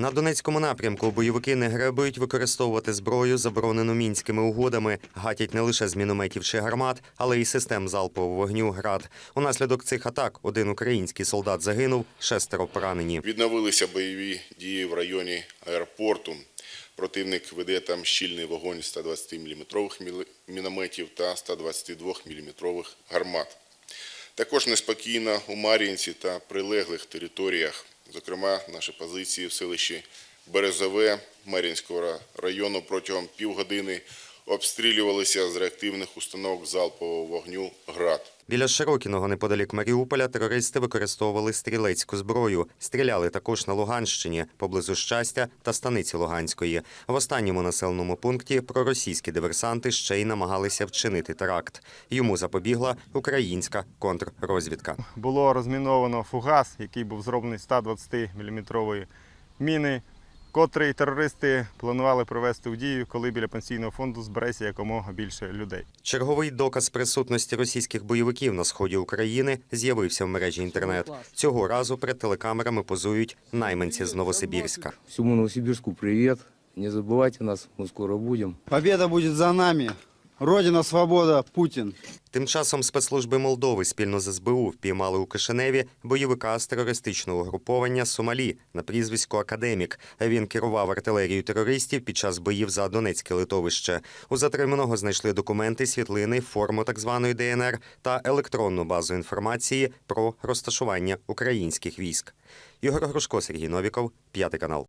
На Донецькому напрямку бойовики не гребують використовувати зброю, заборонену мінськими угодами. Гатять не лише з мінометів чи гармат, але й систем залпового вогню град. Унаслідок цих атак один український солдат загинув, шестеро поранені. Відновилися бойові дії в районі аеропорту. Противник веде там щільний вогонь 120 мм мінометів та 122 мм гармат. Також неспокійно у Мар'їнці та прилеглих територіях, зокрема наші позиції в селищі Березове Мар'їнського району протягом півгодини обстрілювалися з реактивних установок залпового вогню «Град». Біля Широкіного, неподалік Маріуполя, терористи використовували стрілецьку зброю. Стріляли також на Луганщині, поблизу щастя та станиці Луганської. В останньому населеному пункті проросійські диверсанти ще й намагалися вчинити теракт. Йому запобігла українська контррозвідка. було розміновано фугас, який був зроблений з 120-мм міни, котрий терористи планували провести у дію, коли біля пенсійного фонду збереться якомога більше людей. Черговий доказ присутності російських бойовиків на сході України з'явився в мережі інтернет. Цього разу перед телекамерами позують найманці з Новосибірська. Всему Новосибирску привет. Не забывайте нас, мы скоро будем. Победа будет за нами. Родина, свобода, Путин. Тим часом спецслужби Молдови спільно з СБУ впіймали у Кишиневі бойовика з терористичного груповання Сомалі на прізвисько Академік. Він керував артилерією терористів під час боїв за Донецьке литовище. У затриманого знайшли документи, світлини, форму так званої ДНР та електронну базу інформації про розташування українських військ. Ігор Грушко, Сергій Новіков, п'ятий канал.